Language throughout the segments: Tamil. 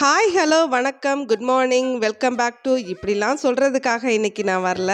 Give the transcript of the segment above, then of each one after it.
ஹாய் ஹலோ வணக்கம் good morning welcome back to இப்படிலாம் சொல்கிறதுக்காக இன்னைக்கு நான் வரல.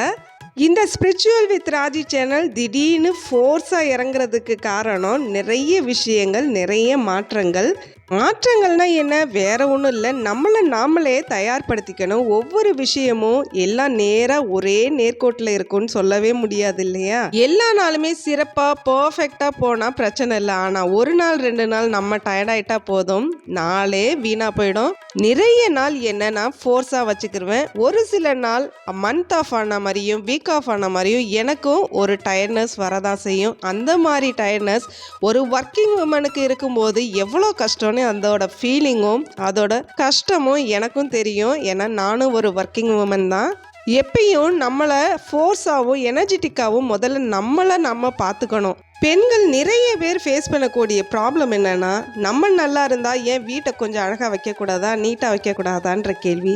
இந்த ஸ்பிரிச்சுவல் வித் ராஜி சேனல் திடீர்னு ஃபோர்ஸாக இறங்குறதுக்கு காரணம் நிறைய விஷயங்கள் நிறைய மாற்றங்கள். மாற்றங்கள்னா என்ன? வேற ஒன்றும் இல்லை. நம்மளை நாமளே தயார்படுத்திக்கணும். ஒவ்வொரு விஷயமும் எல்லாம் நேராக ஒரே நேர்கோட்டில் இருக்கும்னு சொல்லவே முடியாது இல்லையா? எல்லா நாளுமே சிறப்பாக பர்ஃபெக்டாக போனால் பிரச்சனை இல்லை. ஆனால் ஒரு நாள் ரெண்டு நாள் நம்ம டயர்டாயிட்டா போதும். நாளே வீணாக போயிடும். நிறைய நாள் என்ன நான் ஃபோர்ஸாக வச்சுக்கிருவேன். ஒரு சில நாள் மந்த் ஆஃப் ஆன மாதிரியும் வீக் ஆஃப் ஆன மாதிரியும் எனக்கும் ஒரு டயர்ட்னஸ் வரதான் செய்யும். அந்த மாதிரி டயர்ட்னஸ் ஒரு ஒர்க்கிங் உமனுக்கு இருக்கும்போது எவ்வளோ கஷ்டம்? பார்த்தோன்னே அதோட ஃபீலிங்கும் அதோட கஷ்டமும் எனக்கும் தெரியும். ஏன்னா நானும் ஒரு ஒர்க்கிங் உமன் தான். எப்பயும் நம்மளை ஃபோர்ஸாகவும் எனர்ஜெட்டிக்காகவும் முதல்ல நம்மளை நம்ம பார்த்துக்கணும். பெண்கள் நிறைய பேர் ஃபேஸ் பண்ணக்கூடிய ப்ராப்ளம் என்னன்னா நம்ம நல்லா இருந்தால் ஏன் வீட்டை கொஞ்சம் அழகாக வைக்கக்கூடாதா நீட்டாக வைக்கக்கூடாதான்ற கேள்வி.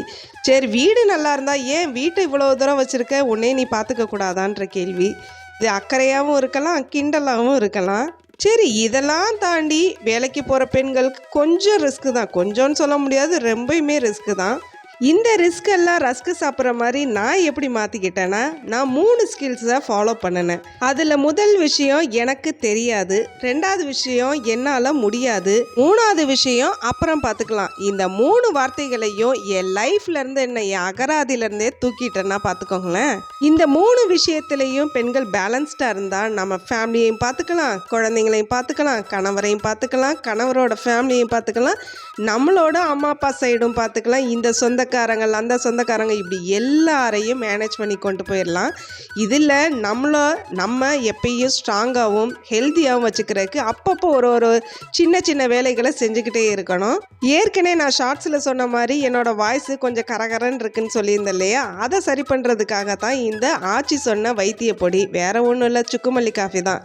சரி வீடு நல்லா இருந்தால் ஏன் வீட்டை இவ்வளோ தூரம் வச்சுருக்க உன்னே நீ பார்த்துக்க கூடாதான்ற கேள்வி. இது அக்கறையாகவும் இருக்கலாம் கிண்டலாகவும் இருக்கலாம். சரி இதெல்லாம் தாண்டி வேலைக்கு போகிற பெண்களுக்கு கொஞ்சம் ரிஸ்க்கு தான். கொஞ்சம்னு சொல்ல முடியாது ரொம்பயுமே ரிஸ்க்கு தான். இந்த ரிஸ்க் எல்லாம் ரஸ்க்கு சாப்பிட்ற மாதிரி நான் எப்படி மாற்றிக்கிட்டேன்னா நான் மூணு ஸ்கில்ஸை ஃபாலோ பண்ணினேன். அதில் முதல் விஷயம் எனக்கு தெரியாது. ரெண்டாவது விஷயம் என்னால் முடியாது. மூணாவது விஷயம் அப்புறம் பார்த்துக்கலாம் இந்த மூணு வார்த்தைகளையும் என் லைஃப்லேருந்து என்னை என்ன என் அகராதியிலேருந்தே தூக்கிட்டேன்னா பார்த்துக்கோங்களேன் இந்த மூணு விஷயத்துலையும் பெண்கள் பேலன்ஸ்டாக இருந்தால் நம்ம ஃபேமிலியையும் பார்த்துக்கலாம் குழந்தைங்களையும் பார்த்துக்கலாம் கணவரையும் பார்த்துக்கலாம் கணவரோட ஃபேமிலியையும் பார்த்துக்கலாம் நம்மளோட அம்மா அப்பா சைடும் பார்த்துக்கலாம் இந்த சொந்த சொந்தக்காரங்கள் அந்த சொந்தக்காரங்க இப்படி எல்லாரையும் மேனேஜ் பண்ணி கொண்டு போயிடலாம் இதில் நம்மளை நம்ம எப்பயும் ஸ்ட்ராங்காகவும் ஹெல்த்தியாகவும் வச்சுக்கிறதுக்கு அப்பப்போ ஒரு ஒரு சின்ன சின்ன வேலைகளை செஞ்சுக்கிட்டே இருக்கணும். ஏற்கனவே நான் ஷார்ட்ஸில் சொன்ன மாதிரி என்னோட வாய்ஸு கொஞ்சம் கரகரன்னு இருக்குன்னு சொல்லியிருந்தேன் இல்லையா? அதை சரி பண்ணுறதுக்காக தான் இந்த ஆச்சி சொன்ன வைத்திய பொடி வேறு ஒன்றும் இல்லை சுக்குமல்லி காஃபி தான்.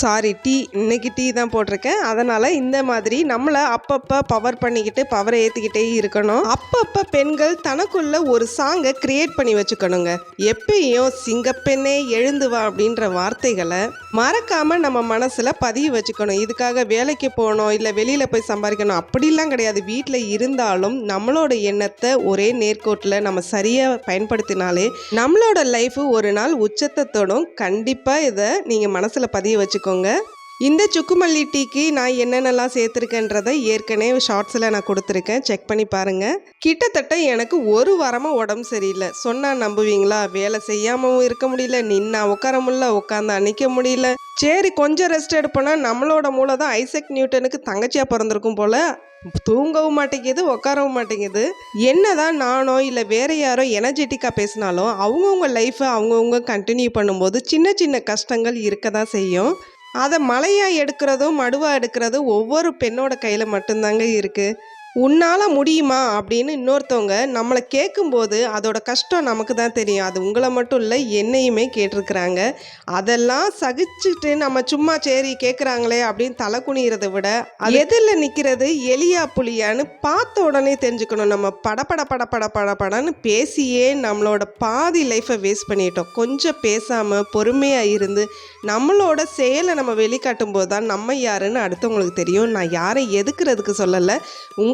சாரி டீ இன்னைக்கு டீ தான் போட்டிருக்கேன். அதனால் இந்த மாதிரி நம்மளை அப்பப்போ பவர் பண்ணிக்கிட்டு பவரை ஏற்றிக்கிட்டே இருக்கணும். அப்பப்போ பெண்கள் தனக்குள்ள ஒரு சாங்கை கிரியேட் பண்ணி வச்சுக்கணுங்க. எப்பயும் சிங்கப்பெண்ணே எழுந்து வா அப்படின்ற வார்த்தைகளை மறக்காமல் நம்ம மனசில் பதிவு வச்சுக்கணும். இதுக்காக வேலைக்கு போகணும் இல்லை வெளியில் போய் சம்பாதிக்கணும் அப்படிலாம் கிடையாது. வீட்டில் இருந்தாலும் நம்மளோட எண்ணத்தை ஒரே நேர்கோட்டில் நம்ம சரியாக பயன்படுத்தினாலே நம்மளோட லைஃபு ஒரு நாள் உச்சத்தை தொடும். கண்டிப்பாக இதை நீங்கள் மனசில் பதிய வச்சுக்கோங்க. இந்த சுக்குமல்லி டீக்கு நான் என்னென்னலாம் சேர்த்துருக்கேன்றதை ஏற்கனவே ஷார்ட்ஸில் நான் கொடுத்துருக்கேன். செக் பண்ணி பாருங்கள் கிட்டத்தட்ட எனக்கு ஒரு வாரமாக உடம்பு சரியில்லை. சொன்னால் நம்புவீங்களா? வேலை செய்யாமவும் இருக்க முடியல. நின்னா உட்கார முடியல. உட்காந்து நிற்க முடியல. சரி கொஞ்சம் ரெஸ்ட் எடுப்போனா நம்மளோட மூளை தான் ஐசக் நியூட்டனுக்கு தங்கச்சியாக பிறந்திருக்கும் போல தூங்கவும் மாட்டேங்குது உட்காரவும் மாட்டேங்குது. என்ன தான் நானோ இல்லை வேற யாரோ எனர்ஜெட்டிக்காக பேசினாலும் அவங்கவுங்க லைஃப்பை அவங்கவுங்க கண்டினியூ பண்ணும்போது சின்ன சின்ன கஷ்டங்கள் இருக்க தான் செய்யும். அதை மலையாக எடுக்கிறதும் மடுவாக எடுக்கிறதும் ஒவ்வொரு பெண்ணோட கையில் மட்டும்தாங்க இருக்குது உன்னால் முடியுமா அப்படின்னு இன்னொருத்தவங்க நம்மளை கேட்கும்போது அதோட கஷ்டம் நமக்கு தான் தெரியும். அது உங்களை மட்டும் இல்லை என்னையுமே கேட்டிருக்கிறாங்க. அதெல்லாம் சகிச்சுட்டு நம்ம சும்மா சரி கேட்குறாங்களே அப்படின்னு தலை குனிகிறத விட எதில் நிற்கிறது எலியா புலியான்னு பார்த்த உடனே தெரிஞ்சுக்கணும். நம்ம படபட படபட படபடன்னு பேசியே நம்மளோட பாதி லைஃப்பை வேஸ்ட் பண்ணிட்டோம். கொஞ்சம் பேசாமல் பொறுமையாக இருந்து நம்மளோட செயலை நம்ம வெளிக்காட்டும் போது தான் நம்ம யாருன்னு அடுத்தவங்களுக்கு தெரியும். நான் யாரை எதுக்குறதுக்கு சொல்லலை.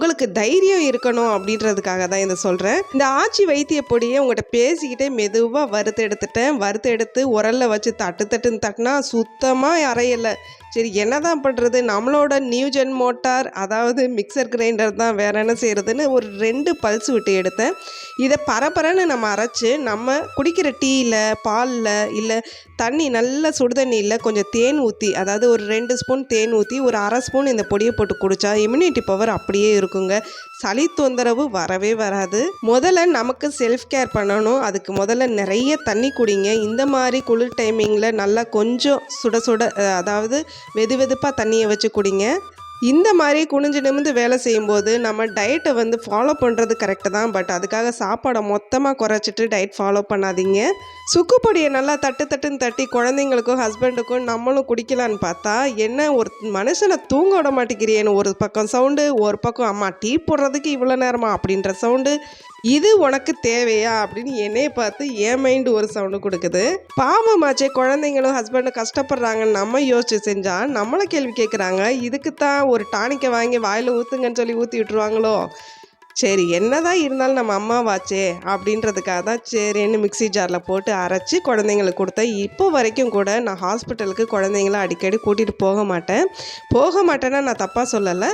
உங்களுக்கு தைரியம் இருக்கணும் அப்படின்றதுக்காக தான் இதை சொல்கிறேன் இந்த ஆச்சி வைத்திய பொடியை உங்கள்கிட்ட பேசிக்கிட்டே மெதுவாக வறுத்து எடுத்துட்டேன். வறுத்து எடுத்து உரலில் வச்சு தட்டு தட்டுன்னு தட்டினா சுத்தமாக அறையலை சரி என்னதான் பண்ணுறது நம்மளோட நியூஜென் மோட்டார் அதாவது மிக்சர் கிரைண்டர் தான் வேற என்ன செய்கிறதுன்னு ஒரு ரெண்டு பல்ஸ் விட்டு எடுத்தேன். இதை பரபரன்னு நம்ம அரைச்சி நம்ம குடிக்கிற டீயில் பாலில் இல்லை தண்ணி நல்ல சுடுதண்ணியில் கொஞ்சம் தேன் ஊற்றி அதாவது ஒரு ரெண்டு ஸ்பூன் தேன் ஊற்றி ஒரு அரை ஸ்பூன் இந்த பொடியை போட்டு குடித்தா இம்யூனிட்டி பவர் அப்படியே இருக்குங்க. சளி தொந்தரவு வரவே வராது. முதல்ல நமக்கு செல்ஃப் கேர் பண்ணணும். அதுக்கு முதல்ல நிறைய தண்ணி குடிங்க. இந்த மாதிரி குளிர் டைமிங்கில் நல்லா கொஞ்சம் சுட சுட அதாவது வெது வெதுப்பாக தண்ணியை வச்சு குடிங்க. இந்த மாதிரி குனிஞ்சு நிமிந்து வேலை செய்யும்போது நம்ம டயட்டை வந்து ஃபாலோ பண்ணுறது கரெக்டு தான். பட் அதுக்காக சாப்பாடை மொத்தமாக குறைச்சிட்டு டயட் ஃபாலோ பண்ணாதீங்க. சுக்குப்பொடியை நல்லா தட்டு தட்டுன்னு தட்டி குழந்தைங்களுக்கும் ஹஸ்பண்டுக்கும் நம்மளும் குடிக்கலான்னு பார்த்தா என்ன ஒரு மனுஷனை தூங்க விட மாட்டேங்கிறேன்னு ஒரு பக்கம் சவுண்டு ஒரு பக்கம் அம்மா டீ போடுறதுக்கு இவ்வளோ நேரமா? அப்படின்ற சவுண்டு இது உனக்கு தேவையா அப்படின்னு என்னைய பார்த்து என் மைண்டு ஒரு சவுண்டு கொடுக்குது. பாவமாச்சே குழந்தைங்களும் ஹஸ்பண்டும் கஷ்டப்படுறாங்கன்னு நம்ம யோசிச்சு செஞ்சால் நம்மளை கேள்வி கேட்குறாங்க இதுக்கு தான் ஒரு டானிக்கை வாங்கி வாயில் ஊற்றுங்கன்னு சொல்லி ஊற்றி விட்டுருவாங்களோ? சரி என்னதான் இருந்தாலும் நம்ம அம்மாவாச்சே அப்படின்றதுக்காக தான் சரின்னு மிக்ஸி ஜாரில் போட்டு அரைச்சி குழந்தைங்களுக்கு கொடுத்தேன். இப்போ வரைக்கும் கூட நான் ஹாஸ்பிட்டலுக்கு குழந்தைங்கள அடிக்கடி கூட்டிகிட்டு போக மாட்டேன். போக மாட்டேன்னா நான் தப்பாக சொல்லலை.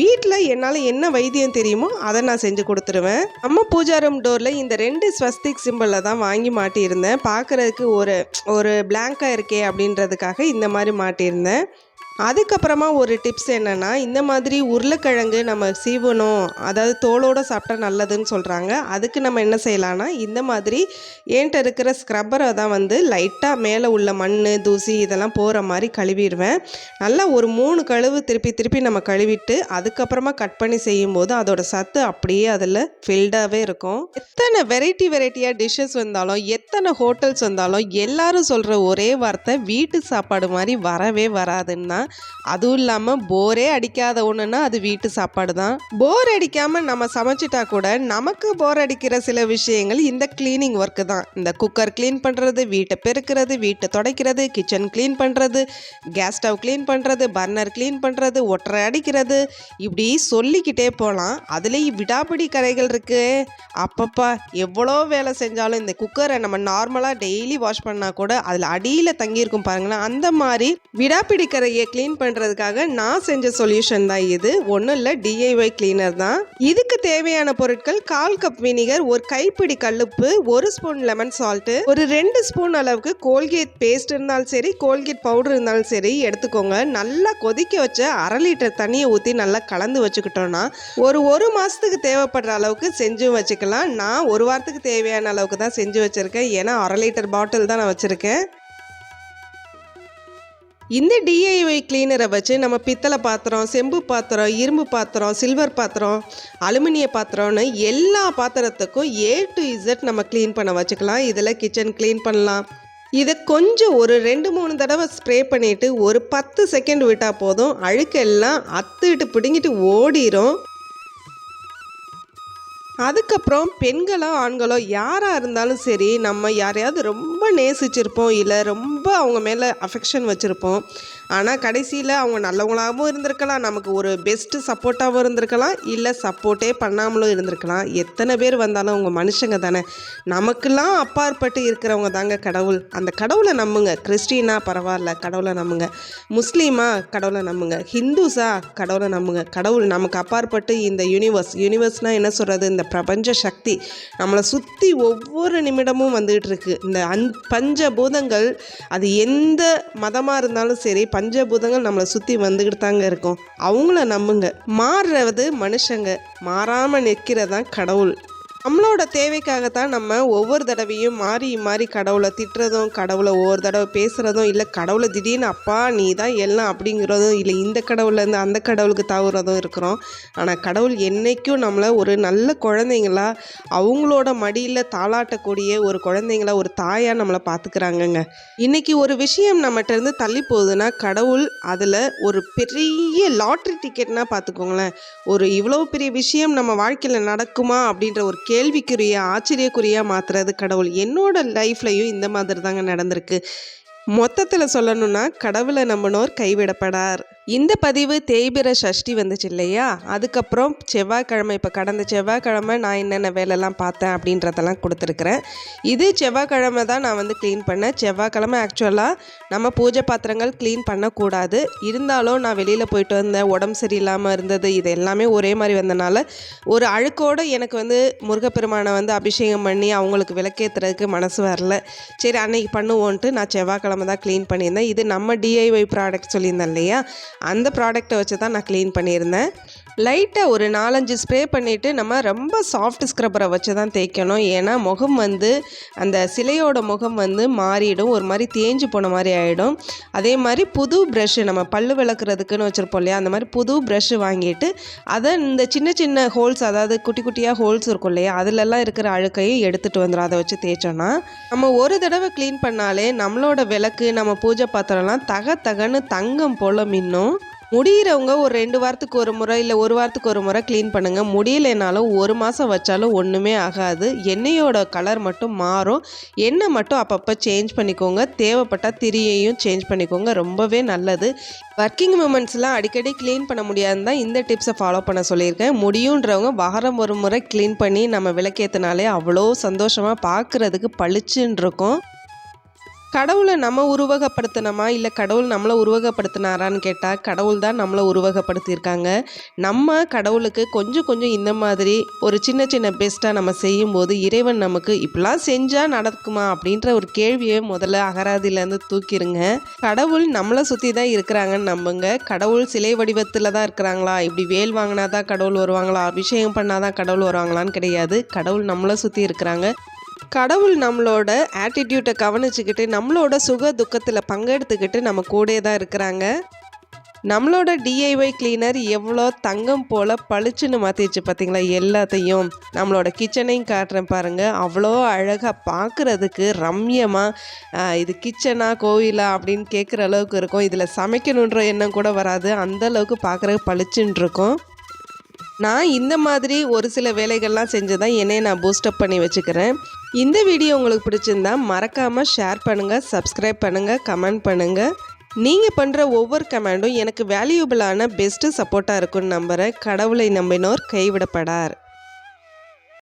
வீட்டில் என்னால் என்ன வைத்தியம் தெரியுமோ அதை நான் செஞ்சு கொடுத்துருவேன். அம்மா பூஜா ரூம் டோரில் இந்த ரெண்டு ஸ்வஸ்திக் சிம்பிளில் தான் வாங்கி மாட்டியிருந்தேன். பார்க்குறதுக்கு ஒரு ஒரு பிளாங்காக இருக்கே அப்படின்றதுக்காக இந்த மாதிரி மாட்டியிருந்தேன். அதுக்கப்புறமா ஒரு டிப்ஸ் என்னென்னா இந்த மாதிரி உருளைக்கிழங்கு நம்ம சீவணும். அதாவது தோலோடு சாப்பிட்டா நல்லதுன்னு சொல்கிறாங்க அதுக்கு நம்ம என்ன செய்யலான்னா இந்த மாதிரி ஏன்ட்ட இருக்கிற ஸ்க்ரப்பரை தான் வந்து லைட்டாக மேலே உள்ள மண் தூசி இதெல்லாம் போகிற மாதிரி கழுவிடுவேன். நல்லா ஒரு மூணு கழுவு திருப்பி திருப்பி நம்ம கழுவிட்டு அதுக்கப்புறமா கட் பண்ணி செய்யும்போது அதோட சத்து அப்படியே அதில் ஃபில்டாகவே இருக்கும். எத்தனை வெரைட்டி வெரைட்டியாக டிஷ்ஷஸ் வந்தாலும் எத்தனை ஹோட்டல்ஸ் வந்தாலும் எல்லாரும் சொல்கிற ஒரே வார்த்தை வீட்டு சாப்பாடு மாதிரி வரவே வராதுன்னா அதுவும் இல்லாமல் போரே அடிக்காத ஒன்றுனா அது வீட்டு சாப்பாடு தான். போர் அடிக்காமல் நம்ம சமைச்சிட்டா கூட நமக்கு போர் அடிக்கிற சில விஷயங்கள் இந்த க்ளீனிங் ஒர்க்கு தான். இந்த குக்கர் க்ளீன் பண்ணுறது வீட்டை பெருக்கிறது வீட்டை துடைக்கிறது கிச்சன் க்ளீன் பண்ணுறது கேஸ் ஸ்டவ் க்ளீன் பண்ணுறது பர்னர் க்ளீன் பண்ணுறது ஒட்டரை அடிக்கிறது. இப்படி சொல்லிக்கிட்டே போகலாம் அதுலேயும் விடாபிடி கரைகள் இருக்குது அப்பப்பா எவ்வளோ வேலை செஞ்சாலும் இந்த குக்கரை நம்ம நார்மலாக டெய்லி வாஷ் பண்ணால் கூட அதில் அடியில் தங்கியிருக்கும் பாருங்களேன். அந்த மாதிரி விடாப்பிடிக்கரையை க்ளீன் பண்ணுறதுக்காக நான் செஞ்ச சொல்யூஷன் தான் இது. ஒன்றும் இல்லை டிஐஒய் கிளீனர் தான். இதுக்கு தேவையான பொருட்கள் கால் கப் வினிகர் ஒரு கைப்பிடி கல்லுப்பு ஒரு ஸ்பூன் லெமன் சால்ட்டு ஒரு ரெண்டு ஸ்பூன் அளவுக்கு கோல்கேட் பேஸ்ட் இருந்தாலும் சரி கோல்கேட் பவுடர் இருந்தாலும் சரி எடுத்துக்கோங்க. நல்லா கொதிக்க வச்ச அரை லிட்டர் தண்ணியை ஊற்றி நல்லா கலந்து வச்சுக்கிட்டோன்னா ஒரு ஒரு மாதத்துக்கு தேவைப்படுற அளவுக்கு செஞ்சும் வச்சுக்கலாம். நான் ஒரு வாரத்துக்கு தேவையான அளவுக்கு தான் செஞ்சு வச்சுருக்கேன். ஏன்னா அரை லிட்டர் பாட்டில் தான் நான் வச்சுருக்கேன். இந்த டிஐஒய் கிளீனரை வச்சு நம்ம பித்தளை பாத்திரம் செம்பு பாத்திரம் இரும்பு பாத்திரம் சில்வர் பாத்திரம் அலுமினிய பாத்திரம்னு எல்லா பாத்திரத்துக்கும் ஏ டு இசட் நம்ம க்ளீன் பண்ண வச்சுக்கலாம். இதில் கிச்சன் க்ளீன் பண்ணலாம். இதை கொஞ்சம் ஒரு ரெண்டு மூணு தடவை ஸ்ப்ரே பண்ணிவிட்டு ஒரு பத்து செகண்ட் விட்டால் போதும். அழுக்கெல்லாம் அத்துட்டு பிடுங்கிட்டு ஓடிரும். அதுக்கப்புறம் பெண்களோ ஆண்களோ யாராக இருந்தாலும் சரி நம்ம யாரையாவது ரொம்ப நேசிச்சிருப்போம் இல்லை ரொம்ப அவங்க மேலே அஃபெக்ஷன் வச்சுருப்போம். ஆனால் கடைசியில் அவங்க நல்லவங்களாகவும் இருந்திருக்கலாம். நமக்கு ஒரு பெஸ்ட்டு சப்போர்ட்டாகவும் இருந்திருக்கலாம். இல்லை சப்போர்ட்டே பண்ணாமலும் இருந்திருக்கலாம். எத்தனை பேர் வந்தாலும் அவங்க மனுஷங்க தானே. நமக்கெல்லாம் அப்பாற்பட்டு இருக்கிறவங்க தாங்க கடவுள். அந்த கடவுளை நம்புங்க. கிறிஸ்டினா பரவாயில்ல கடவுளை நம்புங்க. முஸ்லீமா கடவுளை நம்புங்க. ஹிந்துஸா கடவுளை நம்புங்க. கடவுள் நமக்கு அப்பாற்பட்டு இந்த யூனிவர்ஸ் யூனிவர்ஸ்னால் என்ன சொல்கிறது இந்த பிரபஞ்ச சக்தி. நம்மளை சுற்றி ஒவ்வொரு நிமிடமும் வந்துகிட்டு இருக்கு. இந்த பஞ்ச பஞ்சபூதங்கள் அது எந்த மதமாக இருந்தாலும் சரி பஞ்சபூதங்கள் நம்மளை சுற்றி வந்துக்கிட்டு தாங்க இருக்கும். அவங்கள நம்புங்க. மாறுறது மனுஷங்க. மாறாமல் நிற்கிறதான் கடவுள். நம்மளோட தேவைக்காகத்தான் நம்ம ஒவ்வொரு தடவையும் மாறி மாறி கடவுளை திட்டுறதும் கடவுளை ஒவ்வொரு தடவை பேசுகிறதும் இல்லை கடவுளை திடீர்னு அப்பா நீ தான் எல்லாம் அப்படிங்கிறதும் இல்லை இந்த கடவுள்லேருந்து அந்த கடவுளுக்கு தவறதும் இருக்கிறோம். ஆனால் கடவுள் என்றைக்கும் நம்மளை ஒரு நல்ல குழந்தைங்களா அவங்களோட மடியில் தாளாட்டக்கூடிய ஒரு குழந்தைங்களா ஒரு தாயாக நம்மளை பார்த்துக்கிறாங்கங்க இன்றைக்கி ஒரு விஷயம் நம்மகிட்ட இருந்து தள்ளி போகுதுன்னா கடவுள் அதில் ஒரு பெரிய லாட்ரி டிக்கெட்னா பார்த்துக்கோங்களேன் ஒரு இவ்வளோ பெரிய விஷயம் நம்ம வாழ்க்கையில் நடக்குமா அப்படின்ற ஒரு கேள்விக்குரிய ஆச்சரியக்குறியாக மாற்றுறது கடவுள். என்னோட லைஃப்லையும் இந்த மாதிரி தாங்க நடந்திருக்கு. மொத்தத்தில் சொல்லணும்னா கடவுளை நம்பினோர் கைவிடப்படார். இந்த பதிவு தேய்பிர சஷ்டி வந்துச்சு இல்லையா? அதுக்கப்புறம் செவ்வாய்க்கிழமை இப்போ கடந்த செவ்வாய்க்கிழமை நான் என்னென்ன வேலைலாம் பார்த்தேன் அப்படின்றதெல்லாம் கொடுத்துருக்குறேன். இது செவ்வாய்க்கிழமை தான் நான் வந்து க்ளீன் பண்ணேன். செவ்வாய்க்கிழமை ஆக்சுவலாக நம்ம பூஜை பாத்திரங்கள் க்ளீன் பண்ணக்கூடாது. இருந்தாலும் நான் வெளியில் போயிட்டு வந்தேன். உடம்பு சரியில்லாமல் இருந்தது. இது எல்லாமே ஒரே மாதிரி வந்தனால ஒரு அழுக்கோடு எனக்கு வந்து முருகப்பெருமானை வந்து அபிஷேகம் பண்ணி அவங்களுக்கு விளக்கேற்றுறதுக்கு மனசு வரல. சரி அன்னைக்கு பண்ணுவோன்ட்டு நான் செவ்வாய்க்கிழமை தான் க்ளீன் பண்ணியிருந்தேன். இது நம்ம டிஐஒய் ப்ராடக்ட் சொல்லியிருந்தேன் இல்லையா? அந்த ப்ராடக்டை வச்சு தான் நான் க்ளீன் பண்ணியிருந்தேன். லைட்டாக ஒரு நாலஞ்சு ஸ்ப்ரே பண்ணிவிட்டு நம்ம ரொம்ப சாஃப்ட் ஸ்க்ரப்பரை வச்சு தான் தேய்க்கணும். ஏன்னா முகம் வந்து அந்த சிலையோட முகம் வந்து மாறிடும். ஒரு மாதிரி தேஞ்சு போன மாதிரி ஆகிடும் அதே மாதிரி புது ப்ரஷ்ஷு நம்ம பல்லு விளக்குறதுக்குன்னு வச்சுருப்போம் இல்லையா? அந்த மாதிரி புது ப்ரெஷ்ஷு வாங்கிட்டு அதை இந்த சின்ன சின்ன ஹோல்ஸ் அதாவது குட்டி குட்டியாக ஹோல்ஸ் இருக்கும் இல்லையா? அதிலெல்லாம் இருக்கிற அழுக்கையும் எடுத்துகிட்டு வந்துடும் அதை வச்சு தேய்ச்சோன்னா நம்ம ஒரு தடவை க்ளீன் பண்ணாலே நம்மளோட விளக்கு நம்ம பூஜை பாத்திரம்லாம் தக தகன்னு தங்கம் போல் மின்னும். முடியிறவங்க ஒரு ரெண்டு வாரத்துக்கு ஒரு முறை இல்லை ஒரு வாரத்துக்கு ஒரு முறை க்ளீன் பண்ணுங்கள் முடியலைனாலும் ஒரு மாதம் வச்சாலும் ஒன்றுமே ஆகாது. எண்ணெயோட கலர் மட்டும் மாறும். எண்ணெய் மட்டும் அப்பப்போ சேஞ்ச் பண்ணிக்கோங்க. தேவைப்பட்டால் திரியையும் சேஞ்ச் பண்ணிக்கோங்க. ரொம்பவே நல்லது. ஒர்க்கிங் மூமெண்ட்ஸ்லாம் அடிக்கடி க்ளீன் பண்ண முடியாதுன்னு தான் இந்த டிப்ஸை ஃபாலோ பண்ண சொல்லியிருக்கேன். முடியுன்றவங்க வாரம் ஒரு முறை க்ளீன் பண்ணி நம்ம விளக்கேற்றினாலே அவ்வளோ சந்தோஷமாக பார்க்குறதுக்கு பளிச்சுன்னு இருக்கும். கடவுளை நம்ம உருவகப்படுத்தினோமா? இல்லை கடவுள் நம்மளை உருவகப்படுத்தினாரான்னு கேட்டால் கடவுள் தான் நம்மளை உருவகப்படுத்தியிருக்காங்க. நம்ம கடவுளுக்கு கொஞ்சம் கொஞ்சம் இந்த மாதிரி ஒரு சின்ன சின்ன பெஸ்ட்டாக நம்ம செய்யும்போது இறைவன் நமக்கு இப்படிலாம் செஞ்சால் நடக்குமா? அப்படின்ற ஒரு கேள்வியை முதல்ல அகராதியிலேருந்து தூக்கிடுங்க கடவுள் நம்மளை சுற்றி தான் இருக்கிறாங்கன்னு நம்புங்க. கடவுள் சிலை வடிவத்தில் தான் இருக்கிறாங்களா? இப்படி வேல் வாங்கினா தான் கடவுள் வருவாங்களா? அபிஷேகம் பண்ணால் தான் கடவுள் வருவாங்களான்னு கிடையாது. கடவுள் நம்மளை சுற்றி இருக்கிறாங்க. கடவுள் நம்மளோட ஆட்டிடியூட்டை கவனிச்சுக்கிட்டு நம்மளோட சுக துக்கத்தில் பங்கெடுத்துக்கிட்டு நம்ம கூட தான் இருக்கிறாங்க. நம்மளோட டிஐஒய் கிளீனர் எவ்வளோ தங்கம் போல் பளிச்சுன்னு மாற்றிடுச்சு பார்த்தீங்களா எல்லாத்தையும். நம்மளோட கிச்சனையும் காட்டுறேன் பாருங்கள் அவ்வளோ அழகாக பார்க்குறதுக்கு ரம்யமாக இது கிச்சனா கோவிலா அப்படின்னு கேட்குற அளவுக்கு இருக்கும். இதில் சமைக்கணுன்ற எண்ணம் கூட வராது. அந்தளவுக்கு பார்க்குறதுக்கு பளிச்சுன்னு இருக்கும். நான் இந்த மாதிரி ஒரு சில வேலைகள்லாம் செஞ்சு தான் என்னையை நான் பூஸ்டப் பண்ணி வச்சுக்கிறேன். இந்த வீடியோ உங்களுக்கு பிடிச்சிருந்தா மறக்காமல் ஷேர் பண்ணுங்கள் சப்ஸ்கிரைப் பண்ணுங்கள் கமெண்ட் பண்ணுங்கள் நீங்கள் பண்ணுற ஒவ்வொரு கமெண்டும் எனக்கு வேல்யூபிளான பெஸ்ட்டு சப்போர்ட்டாக இருக்கும்னு நம்புகிறேன் கடவுளை நம்பினோர் கைவிடப்படார்.